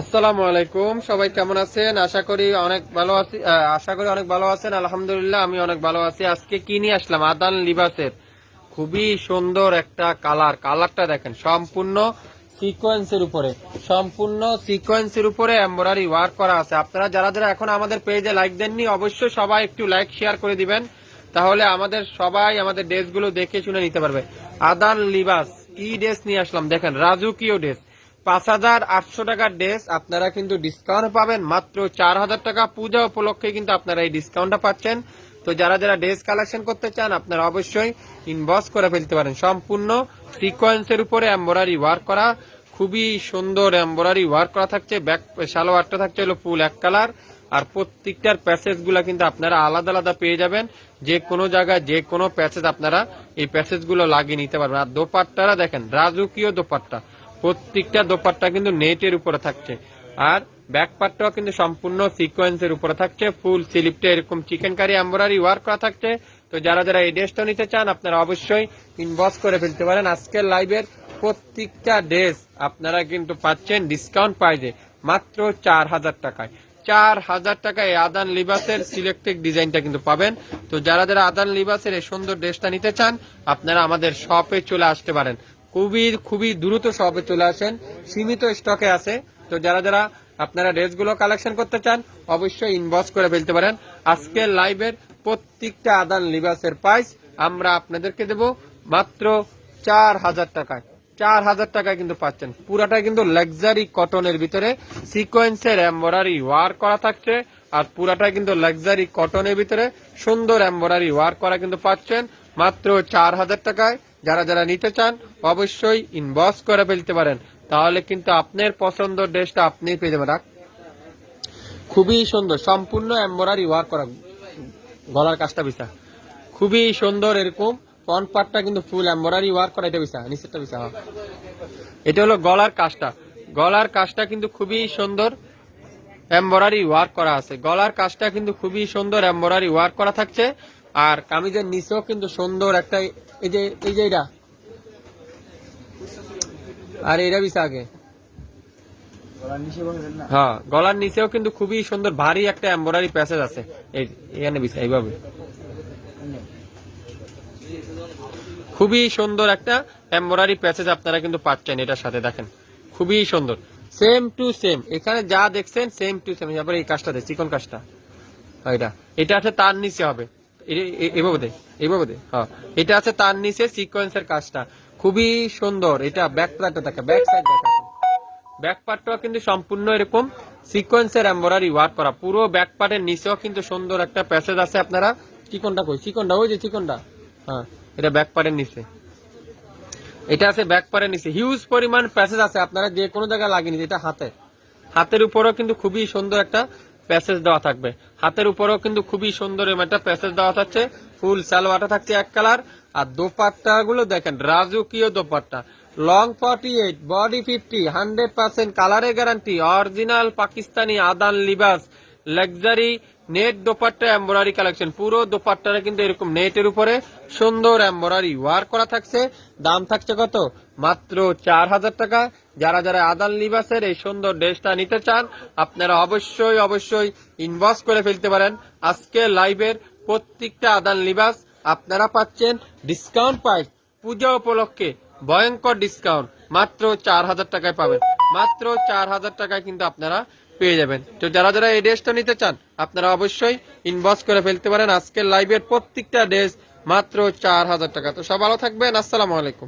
আসসালামু আলাইকুম, সবাই কেমন আছেন? আশা করি অনেক ভালো আছি আশা করি অনেক ভালো আছেন। আলহামদুলিল্লাহ, আমি অনেক ভালো আছি। আজকে কি নিয়ে আসলাম? আদান লিবাসের। খুবই সুন্দর একটা কালার। কালারটা দেখেন, সম্পূর্ণ সিকোয়েন্সের উপরে। সম্পূর্ণ সিকোয়েন্সের উপরে এমব্রয়ডারি ওয়ার্ক করা আছে। আপনারা যারা যারা এখন আমাদের পেজে লাইক দেননি, অবশ্যই সবাই একটু লাইক শেয়ার করে দিবেন। তাহলে আমাদের সবাই আমাদের ড্রেসগুলো দেখে শুনে নিতে পারবে। আদান লিবাস, কি ড্রেস নিয়ে আসলাম? দেখেন রাজুকিও ড্রেস পাঁচ হাজার আটশো টাকার ড্রেস আপনারা কিন্তু ডিসকাউন্ট পাবেন। মাত্র চার হাজার টাকা পূজা উপলক্ষে কিন্তু আপনারা এই ডিসকাউন্টটা পাচ্ছেন। তো যারা যারা ড্রেস কালেকশন করতে চান, আপনারা অবশ্যই ইনবক্স করে ফেলতে পারেন। সম্পূর্ণ সিকোয়েন্সের উপরে এম্বরারি ওয়ার্ক করা, খুবই সুন্দর এম্বরারি ওয়ার্ক করা থাকছে। ব্যাক, সালোয়ারটা থাকছে হলো ফুল এক কালার আর প্রত্যেকটার প্যাসেজগুলা কিন্তু আপনারা আলাদা আলাদা পেয়ে যাবেন। যে কোনো জায়গায়, যে কোনো প্যাসেজ আপনারা এই প্যাসেজগুলো লাগিয়ে নিতে পারবেন। আর দোপাট্টারা দেখেন, রাজকীয় দোপাট্টা। প্রত্যেকটা দোপাট্টা কিন্তু নেটের উপরে থাকছে। আর ব্যাক পার্টটাও কিন্তু সম্পূর্ণ সিকোয়েন্সের উপরে থাকছে। ফুল স্লিপটা এরকম চিকেন কারি এম্বরারি ওয়ার্ক করা থাকছে। তো যারা যারা এই ড্রেসটা নিতে চান, আপনারা অবশ্যই ইনবক্স করে ফেলতে পারেন। আজকের লাইভের প্রত্যেকটা ড্রেস আপনারা কিন্তু পাচ্ছেন ডিসকাউন্ট প্রাইজে মাত্র চার হাজার টাকায়। চার হাজার টাকায় আদান লিবাসের সিলেক্টেড ডিজাইনটা কিন্তু পাবেন। তো যারা যারা আদান লিবাসের এই সুন্দর ড্রেসটা নিতে চান, আপনারা আমাদের শপে চলে আসতে পারেন। খুবই খুবই দ্রুত শপে চলে আসেন। সীমিত স্টকে আছে। তো যারা যারা আপনারা ড্রেসগুলো কালেকশন করতে চান, অবশ্যই ইনবক্স করে ফেলতে পারেন। আজকের লাইভের প্রত্যেকটা আদান লিবাসের প্রাইস আমরা আপনাদেরকে দেব মাত্র চার হাজার টাকায়। চার হাজার টাকায় কিন্তু পাচ্ছেন। পুরাটা কিন্তু লাক্সারি কটনের ভিতরে সিকোয়েন্সের এম্বরারি ওয়ার করা থাকছে। আর পুরাটা কিন্তু লাক্সারি কটনের ভিতরে সুন্দর এম্বরারি ওয়ার করা কিন্তু পাচ্ছেন। মাত্র চার হাজার টাকায় যারা যারা নিতে চান, অবশ্যই ইনবক্স করে ফেলতে পারেন। তাহলে কিন্তু আপনার পছন্দ ড্রেসটা আপনি পেয়ে যাবেন। খুবই সুন্দর, সম্পূর্ণ এম্বরারি ওয়ার করা গলার কাজটা বিছা খুবই সুন্দর এরকম ফ্রন্ট পার্টটা কিন্তু ফুল এম্বরারি ওয়ার্ক করা, এটা বিছা নিচেরটা বিছা হ্যাঁ। এটা হলো গলার কাজটা। গলার কাজটা কিন্তু খুবই সুন্দর এম্বরারি ওয়ার্ক করা আছে। গলার কাজটা কিন্তু খুবই সুন্দর এম্বরারি ওয়ার্ক করা থাকছে। আর কামিজের নিচেও কিন্তু সুন্দর একটা এই যে এই যে এটা। আর এটা বিছা আগে। হ্যাঁ গলার নিচেও কিন্তু খুবই সুন্দর ভারী একটা এম্বরারি প্যাসেজ আছে। এখানে বিছা এইভাবে। খুবই সুন্দর একটা এম্বরারি প্যাসেজ আপনারা কিন্তু পাচ্ছেন এটার সাথে দেখেন। খুবই সুন্দর। সেম টু সেম এখানে যা দেখছেন সেম টু সেম তারপরে এই কাজটা দে চিকন কাজটা? হ্যাঁ, এটা। এটা আছে তার নিচে হবে। এ- এ- এভাবে দে এভাবে দে হ্যাঁ। এটা আছে তার নিচে সিকোয়েন্সের কাজটা। খুবই সুন্দর, এটা ব্যাক পার্টটা থাকে ব্যাক সাইড দেখা। ব্যাক পার্টটাও কিন্তু সম্পূর্ণ এরকম সিকোয়েন্সের এম্বরারি ওয়ার্ক করা। পুরো ব্যাক পার্টের নিচেও কিন্তু সুন্দর একটা প্যাসেজ আছে, আপনারা চিকনটা কই? চিকনটা, ওই যে চিকনটা। হ্যাঁ এটা ব্যাক পার্টের নিচে। এটা আছে ব্যাক পার্টের নিচে। হিউজ পরিমাণ প্যাসেজ আছে, আপনারা যে কোনো জায়গায় লাগিয়ে নিতে, এটা হাতে। হাতের উপরেও কিন্তু খুবই সুন্দর একটা প্যাসেজ দেওয়া থাকবে। হাতের উপরেও কিন্তু খুবই সুন্দর একটা প্যাসেজ দেওয়া থাকছে। ফুল সালোয়ারটা থাকছে এক কালার আর দোপাট্টা গুলো দেখেন, রাজকীয় dupatta. Long forty eight body fifty hundred percent কালারের guarantee original Pakistani Adan Libas luxury net dupatta embroidery collection পুরো দোপাট্টাটা কিন্তু এরকম নেটের উপরে সুন্দর এম্বরারি ওয়ার করা থাকছে। দাম থাকছে কত? মাত্র চার হাজার টাকা। যারা যারা আদান লিবাসের এই সুন্দর ড্রেসটা নিতে চান, আপনারা অবশ্যই অবশ্যই ইনবক্স করে ফেলতে পারেন। আজকে লাইভের প্রত্যেকটা আদান লিবাস আপনারা পাচ্ছেন ডিসকাউন্ট প্রাইস পূজা উপলক্ষে ভয়ঙ্কর ডিসকাউন্ট মাত্র চার হাজার টাকায় পাবেন। মাত্র চার হাজার টাকায় কিন্তু আপনারা পেয়ে যাবেন। তো যারা যারা এই ড্রেসটা নিতে চান, আপনারা অবশ্যই ইনবক্স করে ফেলতে পারেন। আজকের লাইভের প্রত্যেকটা ড্রেস মাত্র চার হাজার টাকা। তো সব ভালো থাকবেন। আসসালামু আলাইকুম।